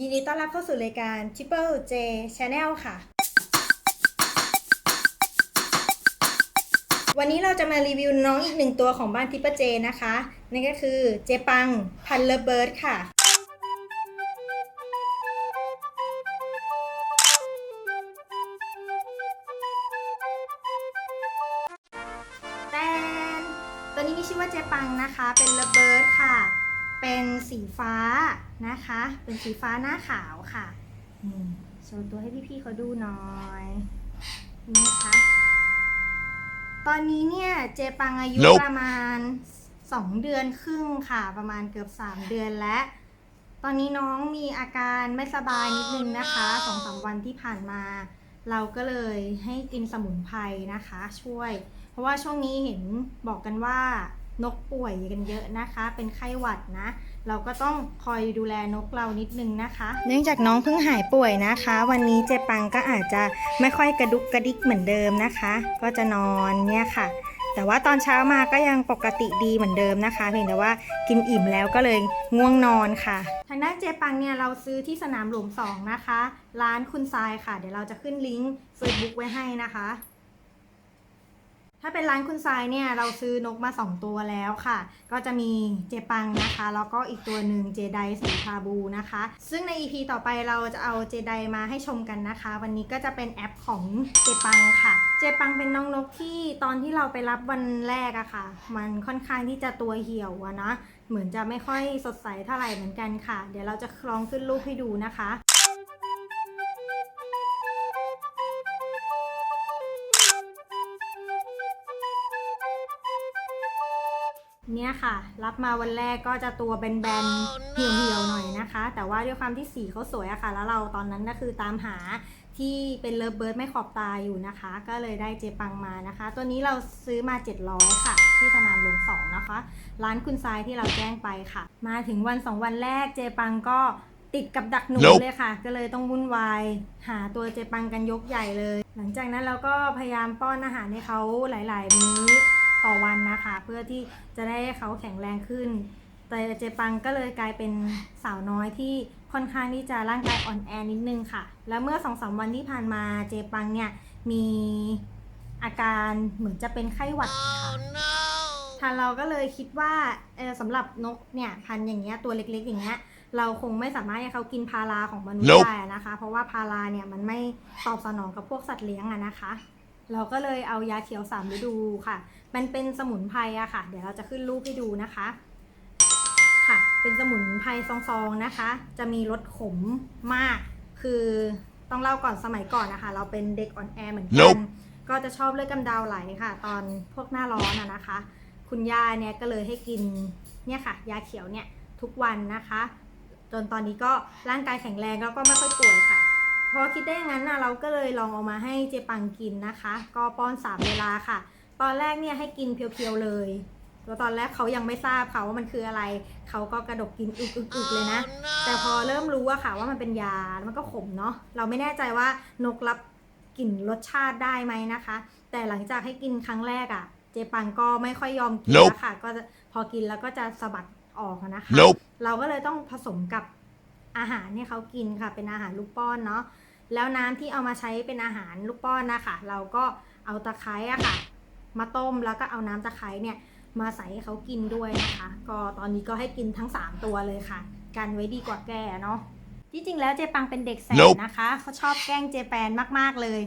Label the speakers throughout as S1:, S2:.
S1: ยินดีต้อนรับเข้าสู่รายการ Triple J Channel ค่ะ วันนี้เราจะมารีวิวน้องอีกหนึ่งตัวของบ้าน Triple J นะคะ นั่นก็คือเจปังพันเลเบิร์ดค่ะตัวนี้มีชื่อว่าเจปังนะคะ เป็นระเบิร์ดค่ะ สีฟ้านะคะ เป็นสีฟ้าหน้าขาวค่ะนี่โชว์ตัวให้พี่ๆเขาดูหน่อยนี่นะคะ ตอนนี้เนี่ยเจปังอายุ
S2: Nope
S1: ประมาณ2เดือนครึ่งค่ะ ประมาณเกือบ3เดือนแล้วตอนนี้น้องมีอาการไม่สบายนิดนึงนะคะสองสามวันที่ผ่านมา เราก็เลยให้กินสมุนไพรนะคะ ช่วย เพราะว่าช่วงนี้เห็นบอกกันว่า นกป่วยกันเยอะนะคะ เป็นไข้หวัดนะ เราก็ต้องคอยดูแลนกเรานิดนึงนะคะ เนื่องจากน้องเพิ่งหายป่วยนะคะ วันนี้เจปังก็อาจจะไม่ค่อยกระดุกกระดิกเหมือนเดิมนะคะ ก็จะนอนเนี่ยค่ะ แต่ว่าตอนเช้ามาก็ยังปกติดีเหมือนเดิมนะคะ เพียงแต่ว่ากินอิ่มแล้วก็เลยง่วงนอนค่ะ ทางด้านเจปังเนี่ยเราซื้อที่สนามหลวงสองนะคะ ร้านคุณทรายค่ะ เดี๋ยวเราจะขึ้นลิงก์ Facebook ไว้ให้นะคะ ถ้าเป็นร้านคุณทรายเนี่ยเราซื้อนกมา 2 ตัวแล้วค่ะ ก็จะมีเจปังนะคะ แล้วก็อีกตัวหนึ่งเจไดสีชาบูนะคะ ซึ่งใน EP ต่อไปเราจะเอาเจไดมาให้ชมกันนะคะ วันนี้ก็จะเป็นแอปของเจปังค่ะ เจปังเป็นน้องนกที่ตอนที่เราไปรับวันแรกอะค่ะ มันค่อนข้างที่จะตัวเหี่ยวอะนะเหมือนจะไม่ค่อยสดใสเท่าไหร่เหมือนกันค่ะ เดี๋ยวเราจะลองขึ้นรูปให้ดูนะคะ เนี่ยค่ะ รับมาวันแรกก็จะตัวแบนๆเหี่ยวๆหน่อยนะคะ แต่ว่าด้วยความที่สีเขาสวยอะค่ะ แล้วเราตอนนั้นก็คือตามหาที่เป็นเลิฟเบิร์ดไม่ขอบตาอยู่นะคะ ก็เลยได้เจปังมานะคะ ตัวนี้เราซื้อมา 700 ค่ะ ที่สนามหลวงสองนะคะ ร้านคุณทรายที่เราแจ้งไปค่ะ มาถึงวัน 2 วันแรกเจปังก็ติดกับดักหนู
S2: Nope
S1: เลยค่ะ ก็เลยต้องวุ่นวาย หาตัวเจปังกันยกใหญ่เลย หลังจากนั้นเราก็พยายามป้อนอาหารให้เขาหลาย ๆ มื้อ ต่อวันนะคะ เพื่อที่จะได้ให้เขาแข็งแรงขึ้น แต่เจปังก็เลยกลายเป็นสาวน้อยที่ค่อนข้างที่จะร่างกายอ่อนแอนิดนึงค่ะ แล้วเมื่อสองสามวันที่ผ่านมาเจปังเนี่ยมีอาการเหมือนจะเป็นไข้หวัดค่ะทางเราก็เลยคิดว่าเออสำหรับนกเนี่ยพันธุ์อย่างเงี้ยตัวเล็กๆ อย่างเงี้ยเราคงไม่สามารถให้เขากินพาราของมนุษย์
S2: Nope
S1: ได้อะนะคะ เพราะว่าพาราเนี่ยมันไม่ตอบสนองกับพวกสัตว์เลี้ยงอะนะคะ เราก็เลยเอายาเขียวสามฤดูค่ะ มันเป็นสมุนไพรอะค่ะ เดี๋ยวเราจะขึ้นรูปให้ดูนะคะ ค่ะ เป็นสมุนไพรซองๆนะคะ จะมีรสขมมาก คือต้องเล่าก่อนสมัยก่อนนะคะ เราเป็นเด็กอ่อนแอเหมือนกัน
S2: Nope
S1: ก็จะชอบเลือดกำเดาไหลค่ะ ตอนพวกหน้าร้อนอะนะคะ คุณย่าเนี่ยก็เลยให้กินเนี่ยค่ะ ยาเขียวเนี่ยทุกวันนะคะ จนตอนนี้ก็ร่างกายแข็งแรงแล้วก็ไม่ค่อยป่วยค่ะ พอคิดได้อย่างนั้นนะเราก็เลยลองเอามาให้เจปังกินนะคะ ก็ป้อนสามเวลาค่ะ ตอนแรกเนี่ยให้กินเพียวๆเลยแล้วตอนแรกเขายังไม่ทราบค่ะว่ามันคืออะไร เขาก็กระดกกินอึกๆๆเลยนะ แต่พอเริ่มรู้อะค่ะว่ามันเป็นยา มันก็ขมเนาะ เราไม่แน่ใจว่านกรับกลิ่นรสชาติได้ไหมนะคะ แต่หลังจากให้กินครั้งแรกอะเจปังก็ไม่ค่อยยอมกิน
S2: Nope
S1: แล้วค่ะ ก็จะพอกินแล้วก็จะสะบัดออกอะนะคะ
S2: Nope
S1: เราก็เลยต้องผสมกับ อาหารที่เขากินค่ะ เป็นอาหารลูกป้อนเนาะแล้วน้ำที่เอามาใช้เป็นอาหารลูกป้อนนะคะเราก็เอาตะไคร้อะค่ะ มาต้มแล้วก็เอาน้ำตะไคร้เนี่ยมาใส่ให้เขากินด้วยนะคะ ก็ตอนนี้ก็ให้กินทั้ง 3 ตัวเลยค่ะ กันไว้ดีกว่าแก่เนาะที่จริงแล้วเจปังเป็นเด็กแสบ
S2: Nope
S1: นะคะเขาชอบแกล้งเจแปนมาก ๆ เลย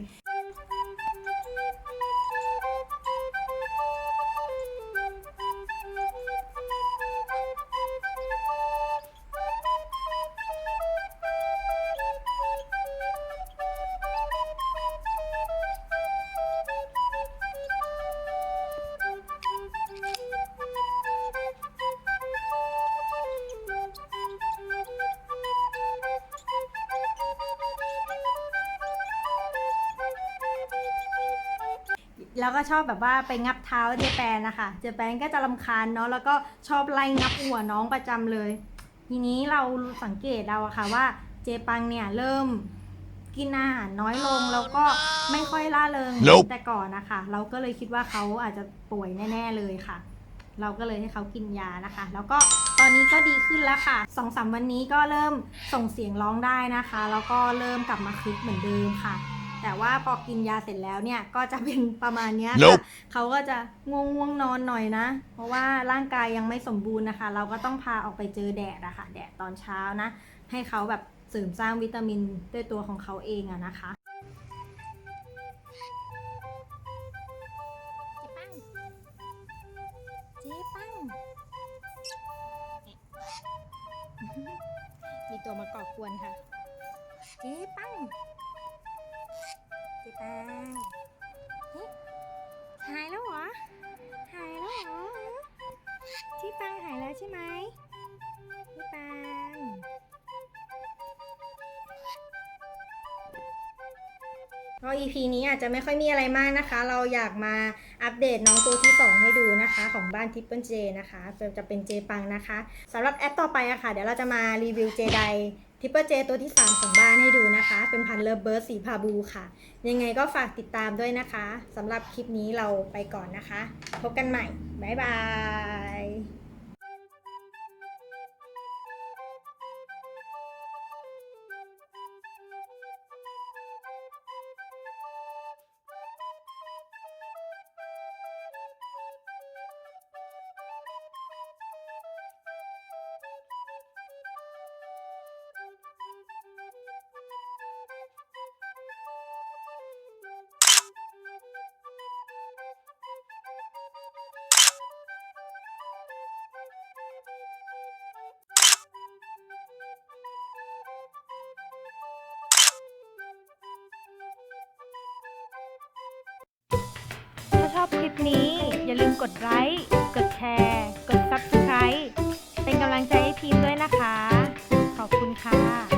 S1: แล้วก็ชอบแบบว่าไปงับเท้าเจแปนนะคะเจแปนก็จะรำคาญเนาะแล้วก็ชอบไล่งับหัวน้องประจำเลย ทีนี้เราสังเกตเราอะค่ะว่าเจปังเนี่ยเริ่มกินอาหารน้อยลงแล้วก็ไม่ค่อยล่าเริงเหมือน
S2: Nope
S1: แต่ก่อนนะคะ เราก็เลยคิดว่าเขาอาจจะป่วยแน่ๆเลยค่ะ เราก็เลยให้เขากินยานะคะ แล้วก็ตตอนนี้ก็ดีขึ้นแล้วค่ะสองสามวันนี้ก็เริ่มส่งเสียงร้องได้นะคะ แล้วก็เริ่มกลับมาคึกเหมือนเดิมค่ะ แต่ว่าพอกินยาเสร็จแล้วเนี่ยก็จะเป็นประมาณเนี้ยค่ะ
S2: Nope
S1: เขาก็จะง่วงง่วงนอนหน่อยนะ เพราะว่าร่างกายยังไม่สมบูรณ์นะคะ เราก็ต้องพาออกไปเจอแดดอะค่ะ แดดตอนเช้านะ ให้เขาแบบเสริมสร้างวิตามินด้วยตัวของเขาเองอะนะคะ เจ๊ปังมีตัวมาก่อกวนค่ะ เจ๊ปัง เจ๊ปังหายแล้วเหรอ หายแล้วเหรอเจ๊ปังหายแล้วใช่ไหมเจ๊ปังก็ EP นี้อาจจะไม่ค่อยมีอะไรมากนะคะ เราอยากมาอัปเดตน้องตัวที่ 2 ให้ดูนะคะ ของบ้าน Triple J นะคะจะเป็น J ปังนะคะสำหรับแอปต่อไปอะค่ะ เดี๋ยวเราจะมารีวิว J ได ทิปเปอร์เจตัวที่ 3 ของบ้านให้ดูนะคะ เป็นพันธุ์เลิฟเบิร์ดสีพาบูค่ะ ยังไงก็ฝากติดตามด้วยนะคะสำหรับคลิปนี้เราไปก่อนนะคะ พบกันใหม่ บ๊ายบาย
S3: อย่าลืมกดไลค์ กดแชร์ กด Subscribe เป็นกำลังใจให้ทีมด้วยนะคะ ขอบคุณค่ะ